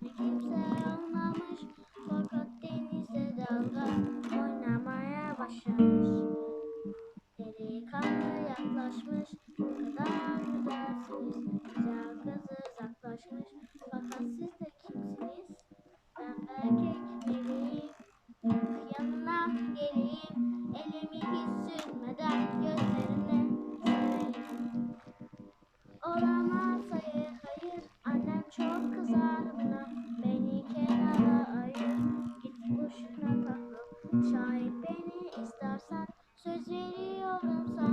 Kimse olmamış Fakat denize dalga Delikanlı yaklaşmış. Ne kadar güzelsiniz Güzel kız uzaklaşmış Fakat siz de kimsiniz? Ben erkek biriyim. Yanına geleyim istersen söz veriyorum sana